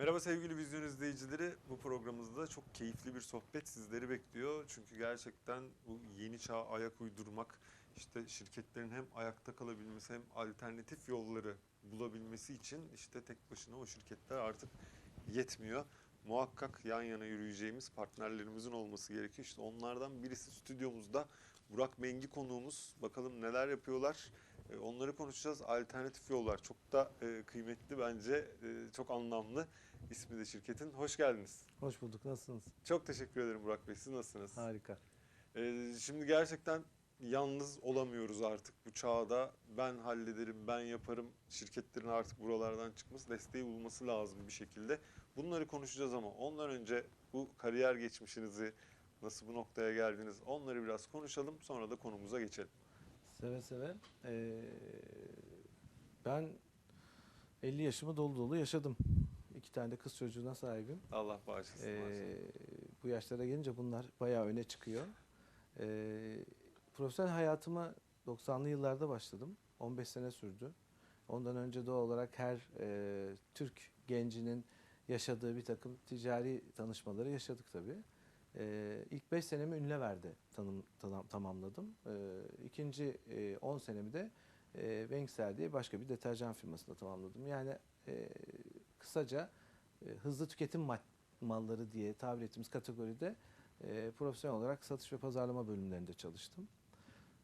Merhaba sevgili vizyon izleyicileri. Bu programımızda çok keyifli bir sohbet sizleri bekliyor. Çünkü gerçekten bu yeni çağa ayak uydurmak, işte şirketlerin hem ayakta kalabilmesi hem alternatif yolları bulabilmesi için işte tek başına o şirketler artık yetmiyor. Muhakkak yan yana yürüyeceğimiz partnerlerimizin olması gerekiyor. İşte onlardan birisi stüdyomuzda. Burak Mengi konuğumuz. Bakalım neler yapıyorlar. E, Onları konuşacağız. Alternatif yollar çok da e, kıymetli bence. E, Çok anlamlı. İsmi de şirketin. Hoş geldiniz. Hoş bulduk. Nasılsınız? Çok teşekkür ederim Burak Bey. Siz nasılsınız? Harika. E, Şimdi gerçekten yalnız olamıyoruz artık bu çağda. Ben hallederim, ben yaparım. Şirketlerin artık buralardan çıkması, desteği bulması lazım bir şekilde. Bunları konuşacağız ama ondan önce bu kariyer geçmişinizi, nasıl bu noktaya geldiniz onları biraz konuşalım. Sonra da konumuza geçelim. Seve seve. Ee, ben 50 yaşımı dolu dolu yaşadım. İki tane de kız çocuğuna sahibim. Allah bağışlasın. Ee, bu yaşlara gelince bunlar bayağı öne çıkıyor. Ee, profesyonel hayatıma 90'lı yıllarda başladım. 15 sene sürdü. Ondan önce doğal olarak her e, Türk gencinin yaşadığı bir takım ticari tanışmaları yaşadık tabii. Ee, ilk 5 senemi ünle verdi tanım, tanam- tamamladım. Ee, ikinci e, 10 senemi de e, Wengsel diye başka bir deterjan firmasında tamamladım. Yani e, kısaca e, hızlı tüketim malları diye tabir ettiğimiz kategoride e, profesyonel olarak satış ve pazarlama bölümlerinde çalıştım.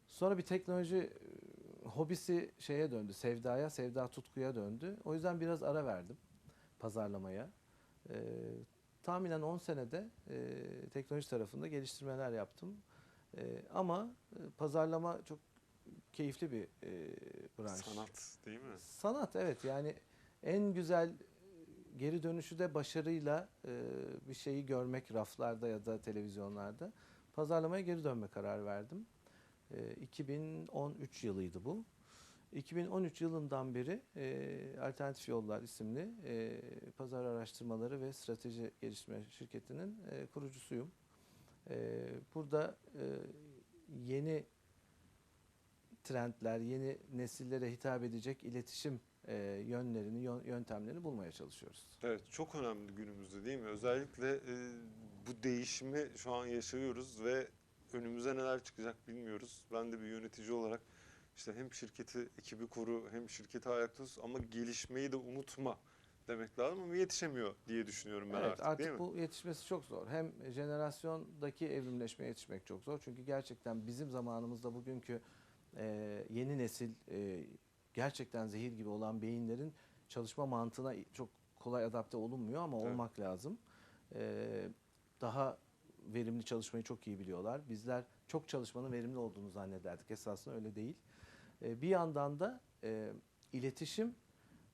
Sonra bir teknoloji e, hobisi şeye döndü, sevdaya, sevda tutkuya döndü. O yüzden biraz ara verdim pazarlamaya. E, tahminen 10 senede e, teknoloji tarafında geliştirmeler yaptım. E, ama e, pazarlama çok keyifli bir e, branş. Sanat değil mi? Sanat evet yani en güzel geri dönüşü de başarıyla e, bir şeyi görmek raflarda ya da televizyonlarda. Pazarlamaya geri dönme karar verdim. E, 2013 yılıydı bu. 2013 yılından beri e, Alternatif Yollar isimli e, pazar araştırmaları ve strateji geliştirme şirketinin e, kurucusuyum. E, burada e, yeni trendler, yeni nesillere hitap edecek iletişim e, yönlerini, yön- yöntemlerini bulmaya çalışıyoruz. Evet çok önemli günümüzde değil mi? Özellikle e, bu değişimi şu an yaşıyoruz ve önümüze neler çıkacak bilmiyoruz. Ben de bir yönetici olarak işte hem şirketi ekibi koru hem şirketi ayakta tut ama gelişmeyi de unutma demek lazım ama yetişemiyor diye düşünüyorum ben evet, artık, artık, değil mi? bu yetişmesi çok zor. Hem jenerasyondaki evrimleşmeye yetişmek çok zor. Çünkü gerçekten bizim zamanımızda bugünkü e, yeni nesil e, gerçekten zehir gibi olan beyinlerin çalışma mantığına çok kolay adapte olunmuyor ama Evet. olmak lazım. E, daha verimli çalışmayı çok iyi biliyorlar. Bizler çok çalışmanın verimli olduğunu zannederdik. Esasında öyle değil. E, bir yandan da e, iletişim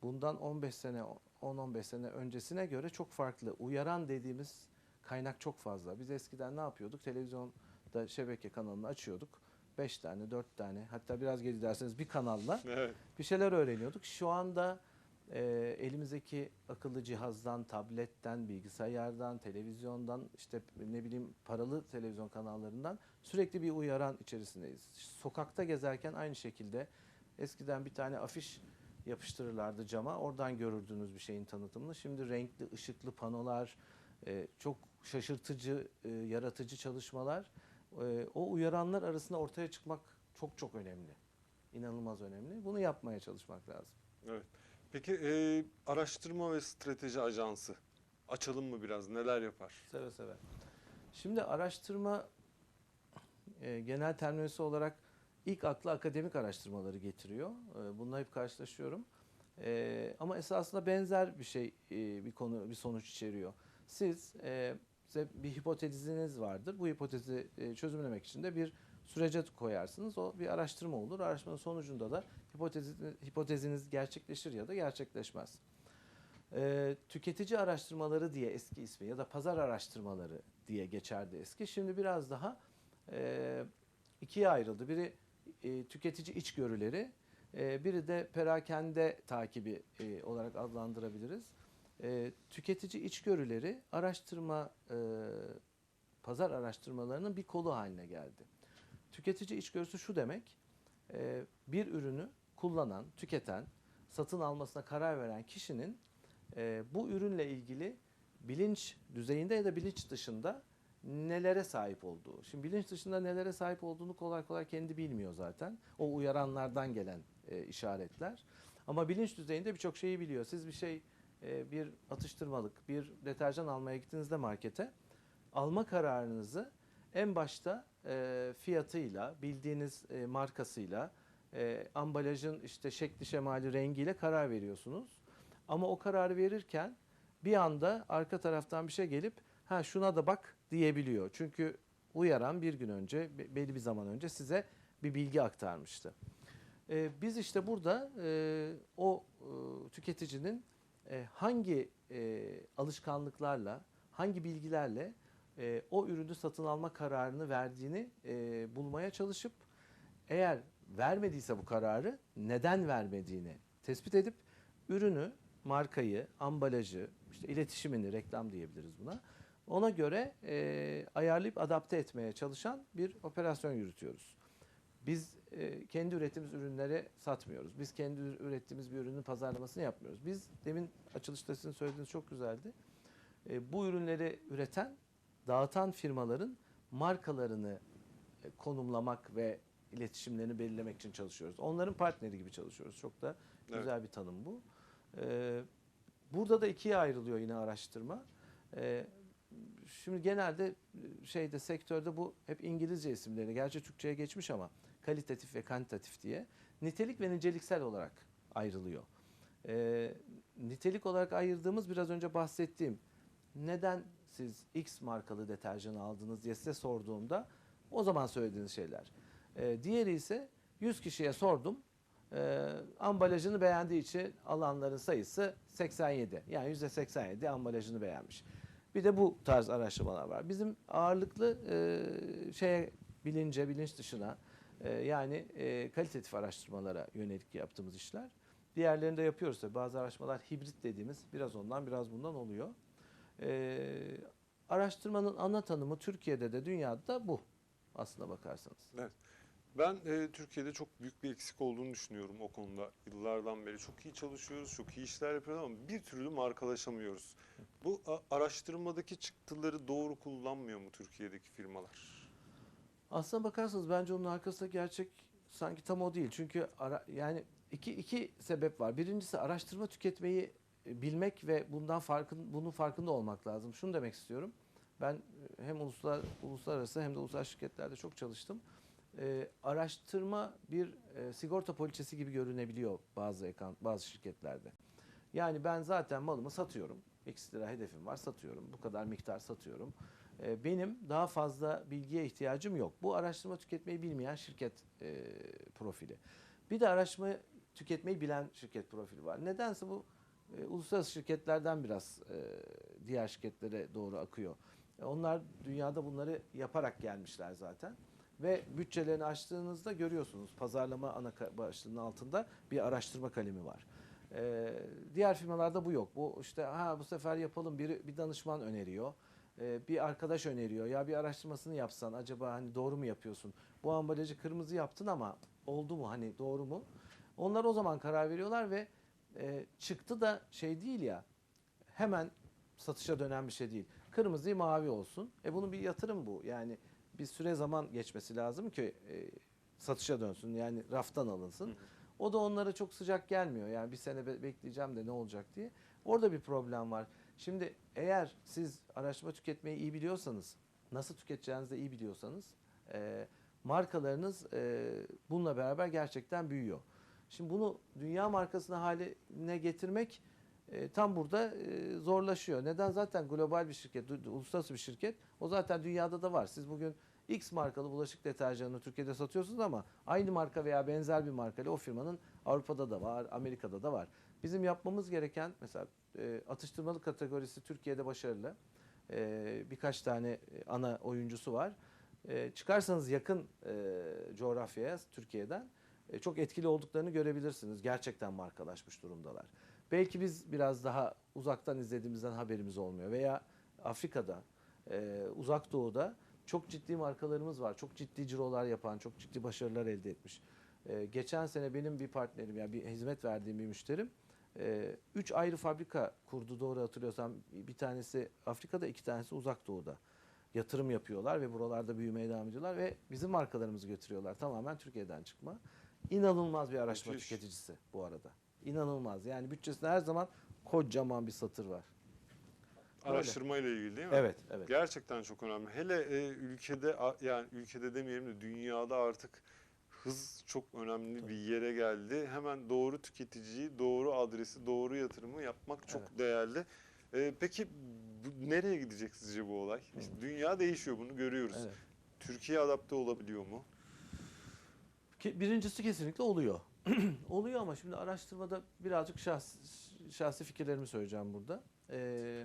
bundan 15 sene 10-15 sene öncesine göre çok farklı. Uyaran dediğimiz kaynak çok fazla. Biz eskiden ne yapıyorduk? Televizyonda şebeke kanalını açıyorduk. 5 tane, 4 tane hatta biraz geri derseniz bir kanalla Evet. bir şeyler öğreniyorduk. Şu anda e, elimizdeki akıllı cihazdan, tabletten, bilgisayardan, televizyondan, işte ne bileyim paralı televizyon kanallarından sürekli bir uyaran içerisindeyiz. Sokakta gezerken aynı şekilde eskiden bir tane afiş yapıştırırlardı cama. Oradan görürdünüz bir şeyin tanıtımını. Şimdi renkli, ışıklı panolar, e, çok şaşırtıcı, e, yaratıcı çalışmalar. E, o uyaranlar arasında ortaya çıkmak çok çok önemli. İnanılmaz önemli. Bunu yapmaya çalışmak lazım. Evet. Peki e, araştırma ve strateji ajansı açalım mı biraz? Neler yapar? Seve seve. Şimdi araştırma e, genel terminolojisi olarak ilk akla akademik araştırmaları getiriyor. E, bununla hep karşılaşıyorum. E, ama esasında benzer bir şey, e, bir konu, bir sonuç içeriyor. Siz e, size bir hipoteziniz vardır. Bu hipotezi e, çözümlemek için de bir sürece koyarsınız. O bir araştırma olur. Araştırmanın sonucunda da hipoteziniz, hipoteziniz gerçekleşir ya da gerçekleşmez. Ee, tüketici araştırmaları diye eski ismi ya da pazar araştırmaları diye geçerdi eski. Şimdi biraz daha e, ikiye ayrıldı. Biri e, tüketici içgörüleri, e, biri de perakende takibi e, olarak adlandırabiliriz. E, tüketici içgörüleri araştırma, e, pazar araştırmalarının bir kolu haline geldi. Tüketici içgörüsü şu demek, e, bir ürünü kullanan, tüketen, satın almasına karar veren kişinin e, bu ürünle ilgili bilinç düzeyinde ya da bilinç dışında nelere sahip olduğu. Şimdi bilinç dışında nelere sahip olduğunu kolay kolay kendi bilmiyor zaten. O uyaranlardan gelen e, işaretler. Ama bilinç düzeyinde birçok şeyi biliyor. Siz bir şey e, bir atıştırmalık, bir deterjan almaya gittiğinizde markete alma kararınızı en başta e, fiyatıyla, bildiğiniz e, markasıyla, ambalajın işte şekli şemali rengiyle karar veriyorsunuz. Ama o kararı verirken bir anda arka taraftan bir şey gelip ha şuna da bak diyebiliyor. Çünkü uyaran bir gün önce be- belli bir zaman önce size bir bilgi aktarmıştı. Biz işte burada o tüketicinin e, hangi e, alışkanlıklarla, hangi bilgilerle e, o ürünü satın alma kararını verdiğini e, bulmaya çalışıp eğer vermediyse bu kararı neden vermediğini tespit edip ürünü, markayı, ambalajı, işte iletişimini, reklam diyebiliriz buna. Ona göre e, ayarlayıp adapte etmeye çalışan bir operasyon yürütüyoruz. Biz kendi ürettiğimiz ürünleri satmıyoruz. Biz kendi ürettiğimiz bir ürünün pazarlamasını yapmıyoruz. Biz demin açılışta sizin söylediğiniz çok güzeldi. E, bu ürünleri üreten, dağıtan firmaların markalarını e, konumlamak ve iletişimlerini belirlemek için çalışıyoruz. Onların partneri gibi çalışıyoruz. Çok da Evet. güzel bir tanım bu. E, burada da ikiye ayrılıyor yine araştırma. E, şimdi genelde e, şeyde sektörde bu hep İngilizce isimleri. Gerçi Türkçe'ye geçmiş ama kalitatif ve kantitatif diye nitelik ve niceliksel olarak ayrılıyor. E, nitelik olarak ayırdığımız biraz önce bahsettiğim neden siz X markalı deterjanı aldınız diye size sorduğumda o zaman söylediğiniz şeyler. E, diğeri ise 100 kişiye sordum. E, ambalajını beğendiği için alanların sayısı 87. Yani %87 ambalajını beğenmiş. Bir de bu tarz araştırmalar var. Bizim ağırlıklı e, şeye bilince, bilinç dışına yani e, kalitatif araştırmalara yönelik yaptığımız işler. Diğerlerini de yapıyoruz tabii. Bazı araştırmalar hibrit dediğimiz biraz ondan biraz bundan oluyor. E, araştırmanın ana tanımı Türkiye'de de dünyada da bu aslına bakarsanız. Ben e, Türkiye'de çok büyük bir eksik olduğunu düşünüyorum o konuda. Yıllardan beri çok iyi çalışıyoruz, çok iyi işler yapıyoruz ama bir türlü markalaşamıyoruz. Bu araştırmadaki çıktıları doğru kullanmıyor mu Türkiye'deki firmalar? Aslına bakarsanız bence onun arkasında gerçek sanki tam o değil. Çünkü ara, yani iki, iki sebep var. Birincisi araştırma tüketmeyi e, bilmek ve bundan farkın, bunun farkında olmak lazım. Şunu demek istiyorum. Ben e, hem uluslar, uluslararası hem de ulusal şirketlerde çok çalıştım. Ee, araştırma bir e, sigorta poliçesi gibi görünebiliyor bazı ekran, bazı şirketlerde. Yani ben zaten malımı satıyorum. X lira hedefim var satıyorum. Bu kadar miktar satıyorum. Ee, benim daha fazla bilgiye ihtiyacım yok. Bu araştırma tüketmeyi bilmeyen şirket e, profili. Bir de araştırma tüketmeyi bilen şirket profili var. Nedense bu e, uluslararası şirketlerden biraz e, diğer şirketlere doğru akıyor. Onlar dünyada bunları yaparak gelmişler zaten. Ve bütçelerini açtığınızda görüyorsunuz pazarlama ana başlığının altında bir araştırma kalemi var. Ee, diğer firmalarda bu yok. Bu işte ha bu sefer yapalım biri bir danışman öneriyor. Ee, bir arkadaş öneriyor. Ya bir araştırmasını yapsan acaba hani doğru mu yapıyorsun? Bu ambalajı kırmızı yaptın ama oldu mu hani doğru mu? Onlar o zaman karar veriyorlar ve e, çıktı da şey değil ya hemen satışa dönen bir şey değil. Kırmızı mavi olsun. E bunun bir yatırım bu. Yani bir süre zaman geçmesi lazım ki e, satışa dönsün. Yani raftan alınsın. O da onlara çok sıcak gelmiyor. Yani bir sene be- bekleyeceğim de ne olacak diye. Orada bir problem var. Şimdi eğer siz araştırma tüketmeyi iyi biliyorsanız, nasıl tüketeceğinizi de iyi biliyorsanız, e, markalarınız e, bununla beraber gerçekten büyüyor. Şimdi bunu dünya markasına haline getirmek e, tam burada e, zorlaşıyor. Neden? Zaten global bir şirket, uluslararası bir şirket. O zaten dünyada da var. Siz bugün X markalı bulaşık deterjanını Türkiye'de satıyorsunuz ama aynı marka veya benzer bir markayla o firmanın Avrupa'da da var, Amerika'da da var. Bizim yapmamız gereken mesela e, atıştırmalık kategorisi Türkiye'de başarılı. E, birkaç tane e, ana oyuncusu var. E, çıkarsanız yakın coğrafyaya Türkiye'den çok etkili olduklarını görebilirsiniz. Gerçekten markalaşmış durumdalar. Belki biz biraz daha uzaktan izlediğimizden haberimiz olmuyor veya Afrika'da, uzak doğuda çok ciddi markalarımız var. Çok ciddi cirolar yapan, çok ciddi başarılar elde etmiş. Geçen sene benim bir partnerim, yani bir hizmet verdiğim bir müşterim e, üç ayrı fabrika kurdu doğru hatırlıyorsam. Bir tanesi Afrika'da, iki tanesi Uzak Doğu'da. Yatırım yapıyorlar ve buralarda büyümeye devam ediyorlar ve bizim markalarımızı götürüyorlar. Tamamen Türkiye'den çıkma. İnanılmaz bir araştırma Müthiş. tüketicisi bu arada. İnanılmaz. Yani bütçesinde her zaman kocaman bir satır var. Öyle. Araştırma ile ilgili değil mi? Evet, evet. Gerçekten çok önemli. Hele e, ülkede yani ülkede demeyelim de dünyada artık hız çok önemli Tabii. bir yere geldi. Hemen doğru tüketiciyi, doğru adresi, doğru yatırımı yapmak çok Evet. değerli. E, peki bu, nereye gidecek sizce bu olay? İşte dünya değişiyor bunu görüyoruz. Evet. Türkiye adapte olabiliyor mu? Birincisi kesinlikle oluyor. oluyor ama şimdi araştırmada birazcık şahsi, şahsi fikirlerimi söyleyeceğim burada. Ee,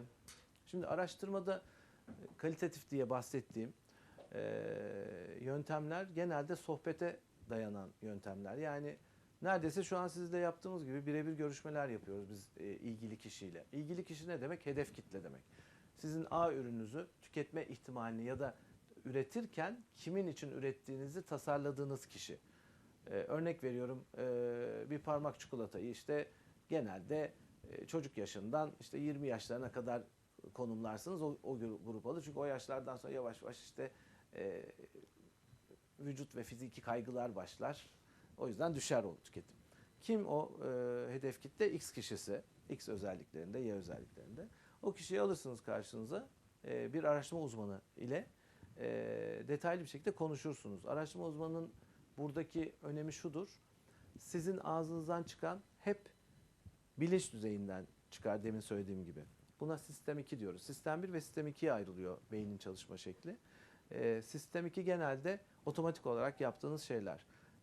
şimdi araştırmada e, kalitatif diye bahsettiğim e, yöntemler genelde sohbete dayanan yöntemler. Yani neredeyse şu an sizle yaptığımız gibi birebir görüşmeler yapıyoruz biz e, ilgili kişiyle. İlgili kişi ne demek? Hedef kitle demek. Sizin A ürününüzü tüketme ihtimalini ya da üretirken kimin için ürettiğinizi tasarladığınız kişi. Ee, örnek veriyorum ee, bir parmak çikolatayı işte genelde e, çocuk yaşından işte 20 yaşlarına kadar konumlarsınız o, o gru- grup alır. Çünkü o yaşlardan sonra yavaş yavaş işte e, vücut ve fiziki kaygılar başlar. O yüzden düşer o tüketim. Kim o e, hedef kitle? X kişisi. X özelliklerinde, Y özelliklerinde. O kişiyi alırsınız karşınıza e, bir araştırma uzmanı ile e, detaylı bir şekilde konuşursunuz. Araştırma uzmanının buradaki önemi şudur. Sizin ağzınızdan çıkan hep bilinç düzeyinden çıkar demin söylediğim gibi. Buna sistem 2 diyoruz. Sistem 1 ve sistem 2'ye ayrılıyor beynin çalışma şekli. Ee, sistem 2 genelde otomatik olarak yaptığınız şeyler.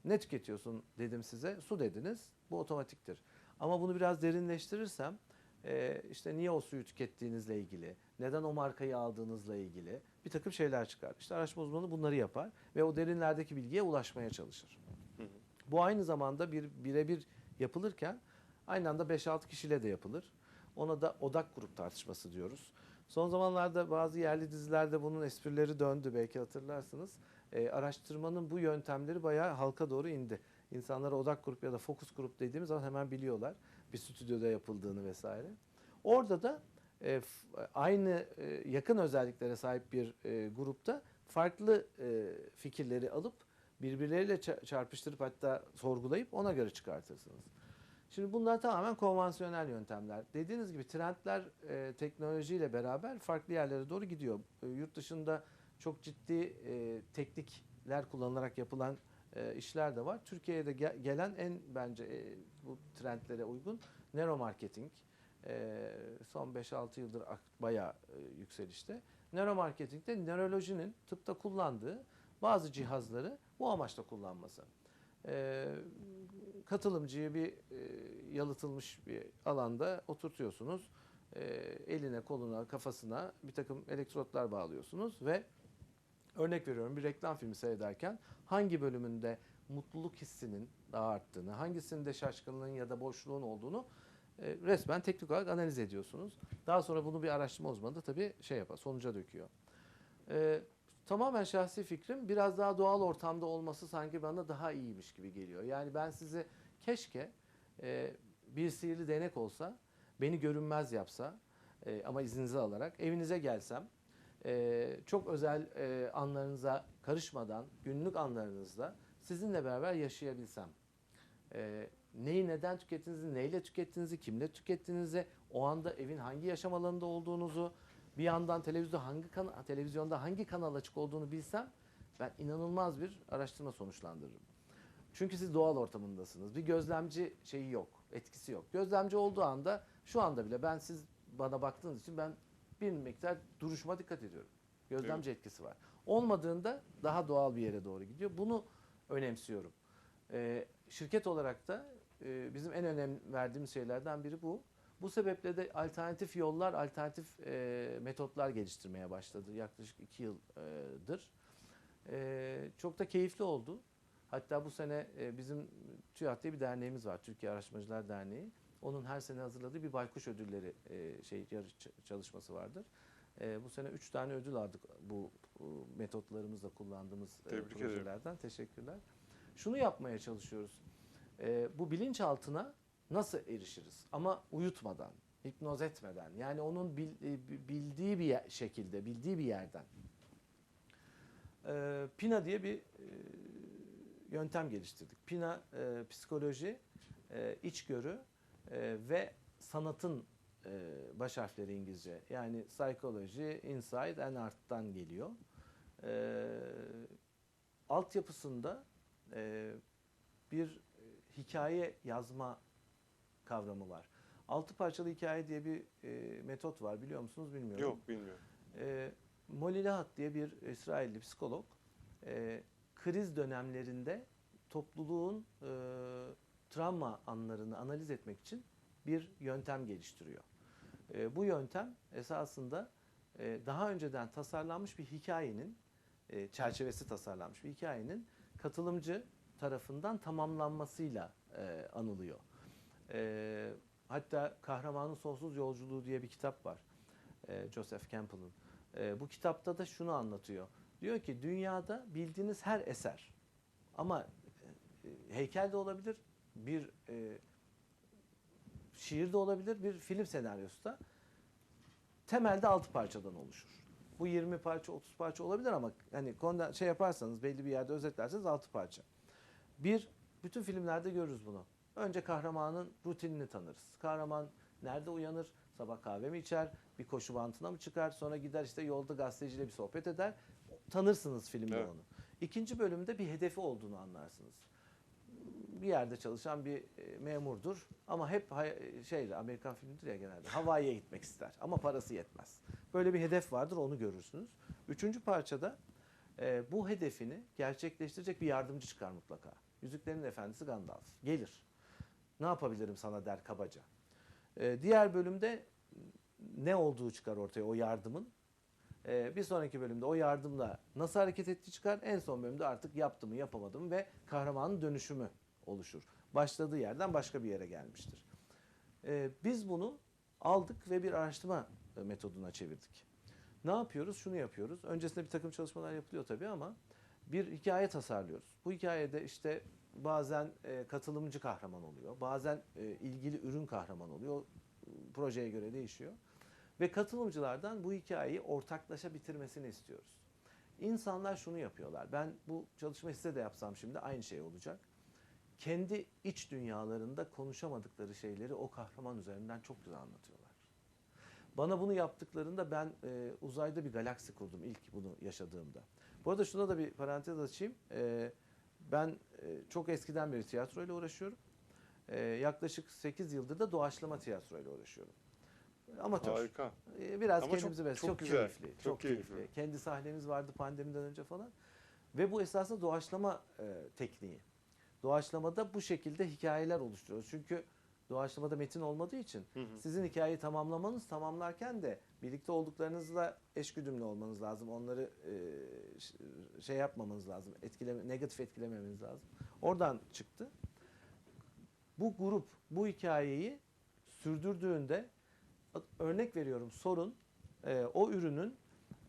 Ne tüketiyorsun dedim size. Su dediniz. Bu otomatiktir. Ama bunu biraz derinleştirirsem e, işte niye o suyu tükettiğinizle ilgili, neden o markayı aldığınızla ilgili bir takım şeyler çıkar. İşte araştırma uzmanı bunları yapar ve o derinlerdeki bilgiye ulaşmaya çalışır. Hı hı. Bu aynı zamanda bir birebir yapılırken aynı anda 5-6 kişiyle de yapılır. Ona da odak grup tartışması diyoruz. Son zamanlarda bazı yerli dizilerde bunun esprileri döndü belki hatırlarsınız. Ee, araştırmanın bu yöntemleri bayağı halka doğru indi. İnsanlara odak grup ya da fokus grup dediğimiz zaman hemen biliyorlar. Bir stüdyoda yapıldığını vesaire. Orada da e, aynı e, yakın özelliklere sahip bir e, grupta farklı e, fikirleri alıp birbirleriyle ça- çarpıştırıp hatta sorgulayıp ona göre çıkartırsınız. Şimdi bunlar tamamen konvansiyonel yöntemler. Dediğiniz gibi trendler e, teknolojiyle beraber farklı yerlere doğru gidiyor. E, yurt dışında çok ciddi e, teknikler kullanılarak yapılan e, işler de var. Türkiye'de ge- gelen en bence e, bu trendlere uygun neuromarketing. E, son 5-6 yıldır bayağı e, yükselişte. Neuromarketingde nörolojinin tıpta kullandığı bazı cihazları bu amaçla kullanması. E, katılımcıyı bir e, yalıtılmış bir alanda oturtuyorsunuz. E, eline, koluna, kafasına bir takım elektrotlar bağlıyorsunuz ve örnek veriyorum bir reklam filmi seyrederken hangi bölümünde mutluluk hissinin daha arttığını, hangisinde şaşkınlığın ya da boşluğun olduğunu e, resmen teknik olarak analiz ediyorsunuz. Daha sonra bunu bir araştırma uzmanı da tabii şey yapar, sonuca döküyor. E, tamamen şahsi fikrim biraz daha doğal ortamda olması sanki bana daha iyiymiş gibi geliyor. Yani ben sizi keşke e, bir sihirli değnek olsa, beni görünmez yapsa e, ama izninizi alarak evinize gelsem, e, çok özel e, anlarınıza karışmadan, günlük anlarınızda sizinle beraber yaşayabilsem. E, neyi neden tükettiğinizi, neyle tükettiğinizi, kimle tükettiğinizi, o anda evin hangi yaşam alanında olduğunuzu, bir yandan televizyonda hangi kan televizyonda hangi kanal açık olduğunu bilsem ben inanılmaz bir araştırma sonuçlandırırım. Çünkü siz doğal ortamındasınız. Bir gözlemci şeyi yok, etkisi yok. Gözlemci olduğu anda şu anda bile ben siz bana baktığınız için ben bir miktar duruşuma dikkat ediyorum. Gözlemci etkisi var. Olmadığında daha doğal bir yere doğru gidiyor. Bunu önemsiyorum. Ee, şirket olarak da e, bizim en önem verdiğimiz şeylerden biri bu. Bu sebeple de alternatif yollar, alternatif e, metotlar geliştirmeye başladı yaklaşık iki yıldır. E, çok da keyifli oldu. Hatta bu sene e, bizim TÜYAK diye bir derneğimiz var, Türkiye Araştırmacılar Derneği. Onun her sene hazırladığı bir baykuş ödülleri e, şey çalışması vardır. E, bu sene üç tane ödül aldık bu, bu metotlarımızla kullandığımız e, Tebrik ederim. projelerden. Teşekkürler. Şunu yapmaya çalışıyoruz. E, bu bilinçaltına nasıl erişiriz? Ama uyutmadan, hipnoz etmeden. Yani onun e, bildiği bir şekilde, bildiği bir yerden. Ee, Pina diye bir e, yöntem geliştirdik. Pina e, psikoloji, e, içgörü ve sanatın baş harfleri İngilizce. Yani psychology, insight and art'tan geliyor. E, altyapısında bir hikaye yazma kavramı var. Altı parçalı hikaye diye bir e, metot var biliyor musunuz bilmiyorum. Yok bilmiyorum. E, Molly Lahat diye bir İsrailli psikolog e, kriz dönemlerinde topluluğun e, travma anlarını analiz etmek için bir yöntem geliştiriyor. E, bu yöntem esasında e, daha önceden tasarlanmış bir hikayenin e, çerçevesi tasarlanmış bir hikayenin katılımcı tarafından tamamlanmasıyla e, anılıyor. E, hatta Kahramanın Sonsuz Yolculuğu diye bir kitap var. E, Joseph Campbell'ın. E, bu kitapta da şunu anlatıyor. Diyor ki dünyada bildiğiniz her eser ama e, heykel de olabilir, bir e, şiir de olabilir, bir film senaryosu da temelde altı parçadan oluşur. Bu 20 parça, 30 parça olabilir ama hani konuda şey yaparsanız belli bir yerde özetlerseniz altı parça. Bir, bütün filmlerde görürüz bunu. Önce kahramanın rutinini tanırız. Kahraman nerede uyanır? Sabah kahve mi içer? Bir koşu bantına mı çıkar? Sonra gider işte yolda gazeteciyle bir sohbet eder. Tanırsınız filmde Evet. onu. İkinci bölümde bir hedefi olduğunu anlarsınız. Bir yerde çalışan bir e, memurdur ama hep şeyde Amerikan filmidir ya genelde. Hawaii'ye gitmek ister ama parası yetmez. Böyle bir hedef vardır onu görürsünüz. Üçüncü parçada e, bu hedefini gerçekleştirecek bir yardımcı çıkar mutlaka. Yüzüklerin Efendisi Gandalf gelir. Ne yapabilirim sana der kabaca. E, diğer bölümde ne olduğu çıkar ortaya o yardımın. E, bir sonraki bölümde o yardımla nasıl hareket ettiği çıkar. En son bölümde artık yaptı mı yapamadı mı ve kahramanın dönüşümü oluşur. Başladığı yerden başka bir yere gelmiştir. E, biz bunu aldık ve bir araştırma metoduna çevirdik. Ne yapıyoruz? Şunu yapıyoruz. Öncesinde bir takım çalışmalar yapılıyor tabii ama bir hikaye tasarlıyoruz. Bu hikayede işte bazen e, katılımcı kahraman oluyor. Bazen e, ilgili ürün kahraman oluyor. Projeye göre değişiyor. Ve katılımcılardan bu hikayeyi ortaklaşa bitirmesini istiyoruz. İnsanlar şunu yapıyorlar. Ben bu çalışmayı size de yapsam şimdi aynı şey olacak. Kendi iç dünyalarında konuşamadıkları şeyleri o kahraman üzerinden çok güzel anlatıyorlar. Bana bunu yaptıklarında ben e, uzayda bir galaksi kurdum ilk bunu yaşadığımda. Bu arada şuna da bir parantez açayım. E, ben e, çok eskiden beri tiyatroyla uğraşıyorum. E, yaklaşık 8 yıldır da doğaçlama tiyatroyla uğraşıyorum. Amatör. Harika. E, Biraz Ama çok- kendimizi besliyoruz. çok Çok, güzel, keyifli. çok Çok, keyifli. keyifli. Kendi sahnemiz vardı pandemiden önce falan. Ve bu esasında doğaçlama e, tekniği. Doğaçlamada bu şekilde hikayeler oluşturuyoruz. Çünkü doğaçlamada metin olmadığı için Hı hı. sizin hikayeyi tamamlamanız tamamlarken de birlikte olduklarınızla eşgüdümlü olmanız lazım. Onları e, şey yapmamanız lazım. Etkileme, negatif etkilememeniz lazım. Oradan çıktı. Bu grup bu hikayeyi sürdürdüğünde örnek veriyorum sorun e, o ürünün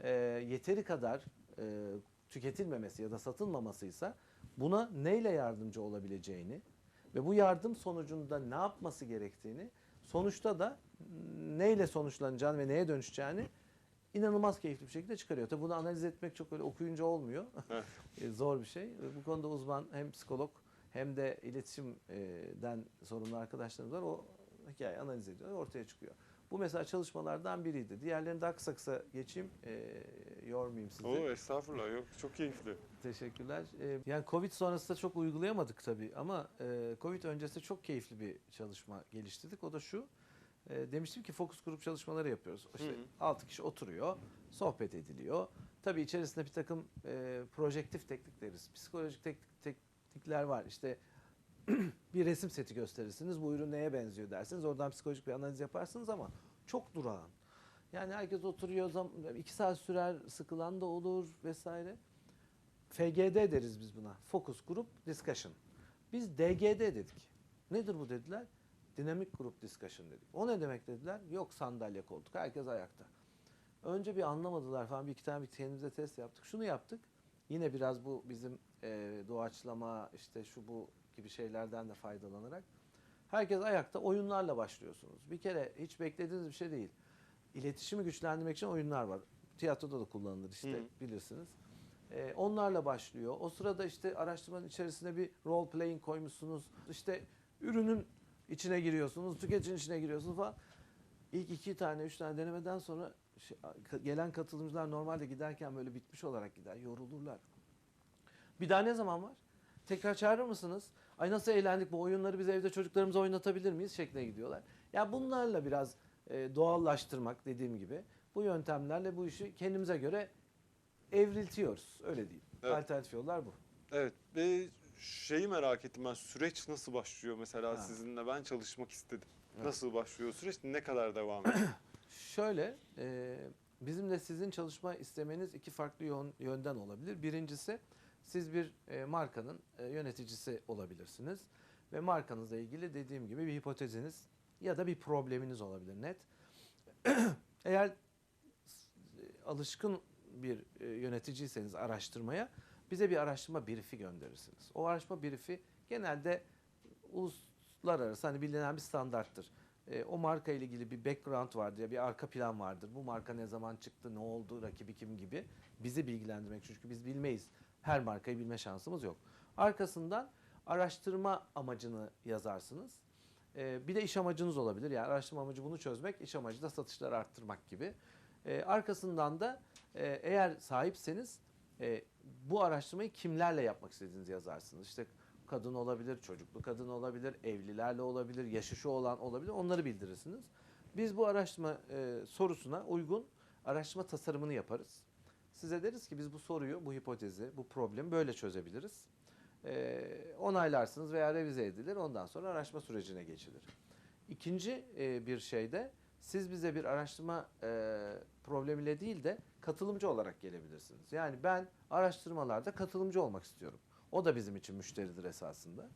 e, yeteri kadar e, tüketilmemesi ya da satılmamasıysa buna neyle yardımcı olabileceğini ve bu yardım sonucunda ne yapması gerektiğini sonuçta da neyle sonuçlanacağını ve neye dönüşeceğini inanılmaz keyifli bir şekilde çıkarıyor. Tabii bunu analiz etmek çok öyle okuyunca olmuyor. Evet. E, Zor bir şey. Bu konuda uzman hem psikolog hem de iletişimden sorumlu arkadaşlarımız var. O hikayeyi analiz ediyor, ortaya çıkıyor. Bu mesela çalışmalardan biriydi. Diğerlerini daha kısa kısa geçeyim. E, yormayayım sizi. Oo estağfurullah yok çok keyifli. Teşekkürler. Ee, yani Covid sonrasında çok uygulayamadık tabii ama e, Covid öncesinde çok keyifli bir çalışma geliştirdik. O da şu. e, demiştim ki fokus grup çalışmaları yapıyoruz. İşte Hı hı. 6 kişi oturuyor, sohbet ediliyor. Tabii içerisinde bir takım e, projektif teknik deriz. Psikolojik tek- teknikler var. İşte bir resim seti gösterirsiniz. Bu ürün neye benziyor dersiniz. Oradan psikolojik bir analiz yaparsınız ama çok durağan. Yani herkes oturuyor, iki saat sürer, sıkılan da olur vesaire. FGD deriz biz buna. Focus Group Discussion. Biz DGD dedik. Nedir bu dediler? Dinamik Group Discussion dedik. O ne demek dediler? Yok sandalye koltuk. Herkes ayakta. Önce bir anlamadılar falan. Bir iki tane bir kendimize test yaptık. Şunu yaptık. Yine biraz bu bizim e, doğaçlama işte şu bu gibi şeylerden de faydalanarak. Herkes ayakta oyunlarla başlıyorsunuz. Bir kere hiç beklediğiniz bir şey değil. İletişimi güçlendirmek için oyunlar var. Tiyatroda da kullanılır işte Hı. bilirsiniz. Ee, onlarla başlıyor. O sırada işte araştırmanın içerisine bir role playing koymuşsunuz. İşte ürünün içine giriyorsunuz, tüketicinin içine giriyorsunuz falan. İlk iki tane, üç tane denemeden sonra şey- gelen katılımcılar normalde giderken böyle bitmiş olarak gider, yorulurlar. Bir daha ne zaman var? Tekrar çağırır mısınız? Ay nasıl eğlendik bu oyunları biz evde çocuklarımıza oynatabilir miyiz şekline gidiyorlar. Ya bunlarla biraz e, doğallaştırmak dediğim gibi bu yöntemlerle bu işi kendimize göre evriltiyoruz. Öyle diyeyim. Evet. Alternatif yollar bu. Evet ve şeyi merak ettim ben süreç nasıl başlıyor mesela Ha. sizinle ben çalışmak istedim. Evet. Nasıl başlıyor süreç ne kadar devam ediyor? Şöyle, e, bizim de sizin çalışma istemeniz iki farklı yön- yönden olabilir. Birincisi, siz bir e, markanın e, yöneticisi olabilirsiniz ve markanızla ilgili dediğim gibi bir hipoteziniz ya da bir probleminiz olabilir net. Eğer alışkın bir e, yöneticiyseniz araştırmaya, bize bir araştırma briefi gönderirsiniz. O araştırma briefi genelde uluslararası hani bilinen bir standarttır. E, o marka ile ilgili bir background vardır ya bir arka plan vardır. Bu marka ne zaman çıktı, ne oldu, rakibi kim gibi bizi bilgilendirmek çünkü biz bilmeyiz. Her markayı bilme şansımız yok. Arkasından araştırma amacını yazarsınız. E, bir de iş amacınız olabilir. Yani araştırma amacı bunu çözmek, iş amacı da satışları arttırmak gibi. E, arkasından da e, eğer sahipseniz e, bu araştırmayı kimlerle yapmak istediğinizi yazarsınız. İşte kadın olabilir, çocuklu kadın olabilir, evlilerle olabilir, yaşı şu olan olabilir. Onları bildirirsiniz. Biz bu araştırma e, sorusuna uygun araştırma tasarımını yaparız. Size deriz ki biz bu soruyu, bu hipotezi, bu problemi böyle çözebiliriz. E, onaylarsınız veya revize edilir. Ondan sonra araştırma sürecine geçilir. İkinci e, bir şey de siz bize bir araştırma e, problemiyle değil de katılımcı olarak gelebilirsiniz. Yani ben araştırmalarda katılımcı olmak istiyorum. O da bizim için müşteridir esasında.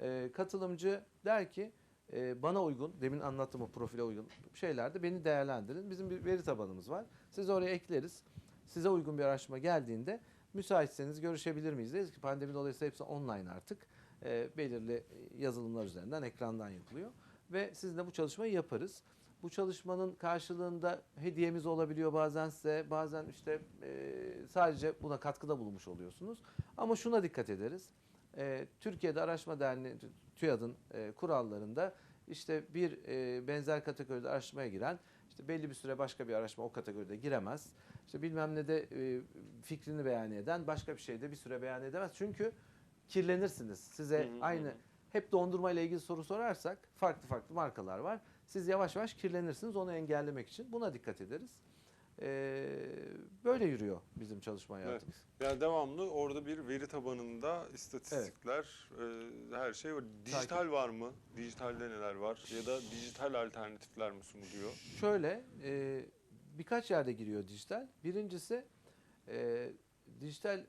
E, katılımcı der ki e, bana uygun, demin anlattığım o profile uygun şeylerde beni değerlendirin. Bizim bir veri tabanımız var. Siz oraya ekleriz. Size uygun bir araştırma geldiğinde müsaitseniz görüşebilir miyiz deriz ki pandemi dolayısıyla hepsi online artık. E, belirli yazılımlar üzerinden ekrandan yapılıyor ve sizinle bu çalışmayı yaparız. Bu çalışmanın karşılığında hediyemiz olabiliyor bazen size, bazen işte e, sadece buna katkıda bulunmuş oluyorsunuz. Ama şuna dikkat ederiz. E, Türkiye'de Araştırma Derneği, TÜYAD'ın e, kurallarında işte bir e, benzer kategoride araştırmaya giren işte belli bir süre başka bir araştırma o kategoride giremez. İşte bilmem ne de e, fikrini beyan eden başka bir şeyde bir süre beyan edemez. Çünkü kirlenirsiniz. Size Hı hı hı. aynı hep dondurma ile ilgili soru sorarsak farklı farklı markalar var. Siz yavaş yavaş kirlenirsiniz onu engellemek için. Buna dikkat ederiz. Ee, böyle yürüyor bizim çalışma Evet. hayatımız. Yani devamlı orada bir veri tabanında istatistikler, e, her şey var. Dijital var mı? Dijitalde neler var? Ya da dijital alternatifler mi sunuluyor? Şöyle e, birkaç yerde giriyor dijital. Birincisi e, dijital e,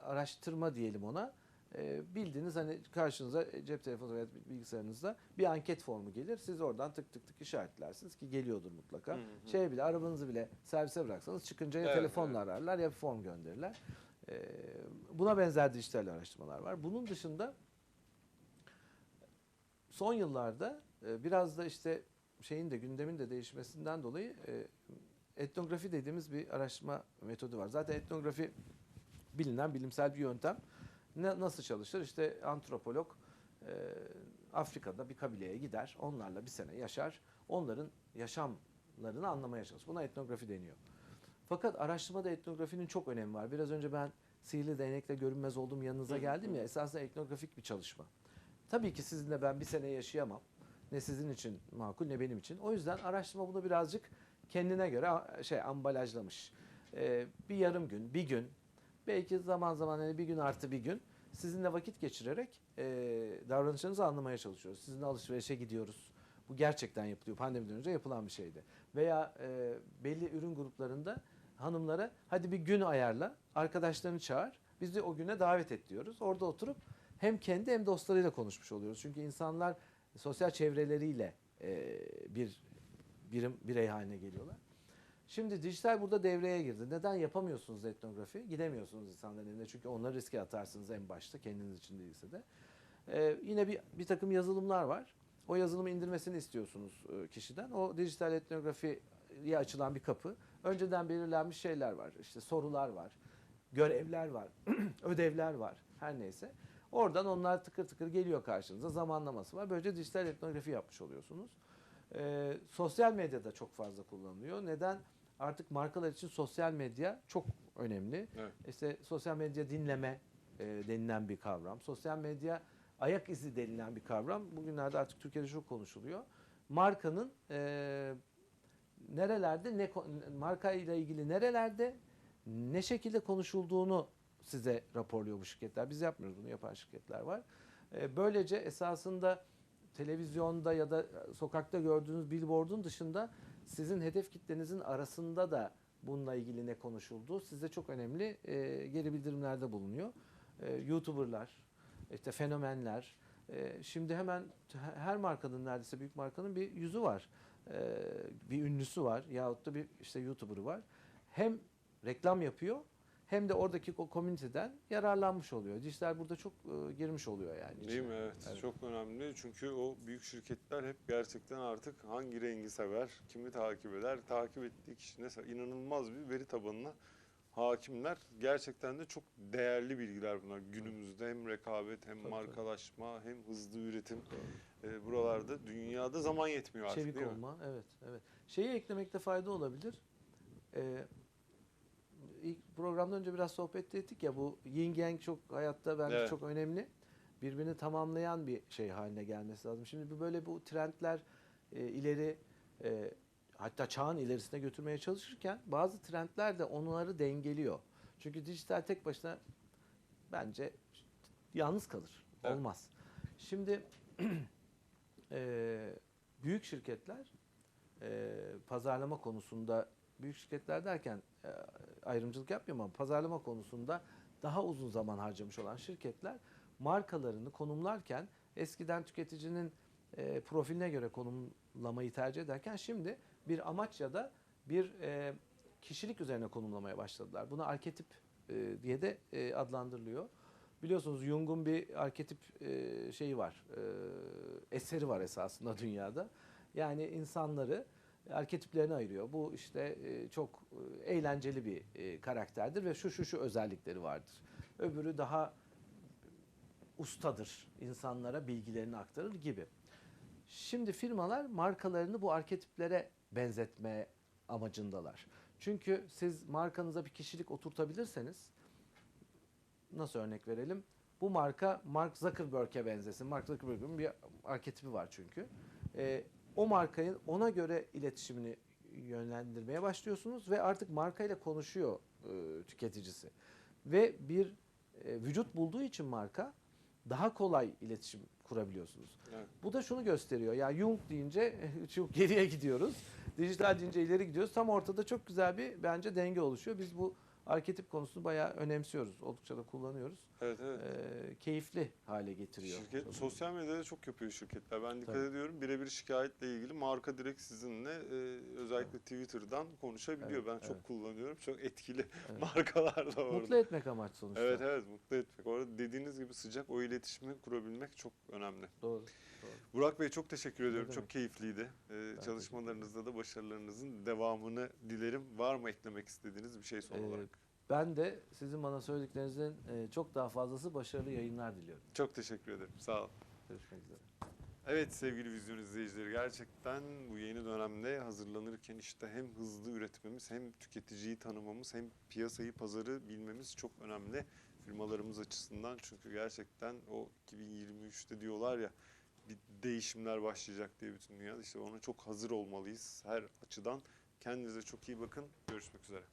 araştırma diyelim ona. E, bildiğiniz hani karşınıza cep telefonu veya bilgisayarınızda bir anket formu gelir. Siz oradan tık tık tık işaretlersiniz ki geliyordur mutlaka. Hı hı. Şey bile arabanızı bile servise bıraksanız çıkınca ya Evet, telefonla evet. ararlar ya bir form gönderirler. E, buna benzer dijital araştırmalar var. Bunun dışında son yıllarda e, biraz da işte şeyin de gündemin de değişmesinden dolayı e, etnografi dediğimiz bir araştırma metodu var. Zaten etnografi bilinen bilimsel bir yöntem. Ne, nasıl çalışır? İşte antropolog e, Afrika'da bir kabileye gider, onlarla bir sene yaşar, onların yaşamlarını anlamaya çalışır. Buna etnografi deniyor. Fakat araştırmada etnografinin çok önemi var. Biraz önce ben sihirli değnekle görünmez olduğum yanınıza geldim ya, esasında etnografik bir çalışma. Tabii ki sizinle ben bir sene yaşayamam. Ne sizin için makul ne benim için. O yüzden araştırma bunu birazcık kendine göre şey ambalajlamış. Ee, bir yarım gün, bir gün, belki zaman zaman hani bir gün artı bir gün sizinle vakit geçirerek e, davranışlarınızı anlamaya çalışıyoruz. Sizinle alışverişe gidiyoruz. Bu gerçekten yapılıyor. Pandemiden önce yapılan bir şeydi. Veya e, belli ürün gruplarında hanımlara hadi bir gün ayarla, arkadaşlarını çağır. Biz de o güne davet et diyoruz. Orada oturup hem kendi hem dostlarıyla konuşmuş oluyoruz. Çünkü insanlar sosyal çevreleriyle e, bir birim birey haline geliyorlar. Şimdi dijital burada devreye girdi. Neden yapamıyorsunuz etnografi? Gidemiyorsunuz insanların evine çünkü onları riske atarsınız en başta kendiniz için değilse de. Ee, yine bir, bir takım yazılımlar var. O yazılımı indirmesini istiyorsunuz e, kişiden. O dijital etnografiye açılan bir kapı. Önceden belirlenmiş şeyler var. İşte sorular var, görevler var, ödevler var. Her neyse. Oradan onlar tıkır tıkır geliyor karşınıza. Zamanlaması var. Böylece dijital etnografi yapmış oluyorsunuz. Ee, sosyal medyada çok fazla kullanılıyor. Neden? Artık markalar için sosyal medya çok önemli. Evet. İşte sosyal medya dinleme e, denilen bir kavram. Sosyal medya ayak izi denilen bir kavram. Bugünlerde artık Türkiye'de çok konuşuluyor. Markanın e, nerelerde ne marka ile ilgili nerelerde ne şekilde konuşulduğunu size raporluyor bu şirketler. Biz yapmıyoruz bunu yapan şirketler var. E, böylece esasında televizyonda ya da sokakta gördüğünüz billboardun dışında sizin hedef kitlenizin arasında da bununla ilgili ne konuşulduğu size çok önemli e, geri bildirimlerde bulunuyor. E, YouTuber'lar, işte fenomenler, e, şimdi hemen her markanın neredeyse büyük markanın bir yüzü var. E, bir ünlüsü var yahut da bir işte YouTuber'ı var. Hem reklam yapıyor hem de oradaki o komüniteden yararlanmış oluyor. Dijital burada çok e, girmiş oluyor yani. Değil mi? Evet. Evet. Çok önemli. Çünkü o büyük şirketler hep gerçekten artık hangi rengi sever, kimi takip eder, takip ettiği kişi ne sever. İnanılmaz bir veri tabanına hakimler. Gerçekten de çok değerli bilgiler bunlar. Günümüzde hem rekabet, hem Tabii, tabii. markalaşma, hem hızlı üretim. e, buralarda dünyada zaman yetmiyor artık Çevik değil mi? olma, evet, evet. Şeyi eklemekte fayda olabilir. Ee, ilk programdan önce biraz sohbet ettik ya bu yin yang çok hayatta bence Evet. çok önemli. Birbirini tamamlayan bir şey haline gelmesi lazım. Şimdi böyle bu trendler e, ileri e, hatta çağın ilerisine götürmeye çalışırken bazı trendler de onları dengeliyor. Çünkü dijital tek başına bence yalnız kalır. Evet. Olmaz. Şimdi e, büyük şirketler e, pazarlama konusunda büyük şirketler derken e, ayrımcılık yapmıyorum ama pazarlama konusunda daha uzun zaman harcamış olan şirketler markalarını konumlarken eskiden tüketicinin e, profiline göre konumlamayı tercih ederken şimdi bir amaç ya da bir e, kişilik üzerine konumlamaya başladılar. Buna arketip diye de adlandırılıyor. Biliyorsunuz Jung'un bir arketip şeyi var, eseri var esasında dünyada. Yani insanları arketiplerine ayırıyor. Bu işte e, çok e, eğlenceli bir e, karakterdir ve şu şu şu özellikleri vardır. Öbürü daha ustadır, insanlara bilgilerini aktarır gibi. Şimdi firmalar markalarını bu arketiplere benzetme amacındalar. Çünkü siz markanıza bir kişilik oturtabilirseniz nasıl örnek verelim? Bu marka Mark Zuckerberg'e benzesin. Mark Zuckerberg'in bir arketipi var çünkü. Ee, o markayı ona göre iletişimini yönlendirmeye başlıyorsunuz ve artık markayla konuşuyor e, tüketicisi. Ve bir e, vücut bulduğu için marka daha kolay iletişim kurabiliyorsunuz. Evet. Bu da şunu gösteriyor. Ya Jung deyince çok geriye gidiyoruz. Dijital deyince ileri gidiyoruz. Tam ortada çok güzel bir bence denge oluşuyor. Biz bu arketip konusunu bayağı önemsiyoruz. Oldukça da kullanıyoruz. Evet evet. Ee, keyifli hale getiriyor. Şirket, sosyal medyada çok yapıyor şirketler. Ben dikkat Tabii. ediyorum. Birebir şikayetle ilgili marka direkt sizinle e, özellikle Twitter'dan konuşabiliyor. Evet, ben çok evet. kullanıyorum. Çok etkili Evet. markalar da orada. Mutlu etmek amaç sonuçta. Evet evet mutlu etmek. Orada dediğiniz gibi sıcak o iletişimi kurabilmek çok önemli. Doğru. Burak Bey çok teşekkür ediyorum. Çok keyifliydi. Ee, çalışmalarınızda da başarılarınızın devamını dilerim. Var mı eklemek istediğiniz bir şey son Ee, olarak? Ben de sizin bana söylediklerinizin e, çok daha fazlası başarılı yayınlar diliyorum. Çok teşekkür ederim. Sağ olun. Görüşmek üzere. Evet sevgili vizyon izleyicileri gerçekten bu yeni dönemde hazırlanırken işte hem hızlı üretmemiz hem tüketiciyi tanımamız hem piyasayı pazarı bilmemiz çok önemli firmalarımız açısından. Çünkü gerçekten o 2023'te diyorlar ya bir değişimler başlayacak diye bütün dünyada işte ona çok hazır olmalıyız her açıdan. Kendinize çok iyi bakın. Görüşmek üzere.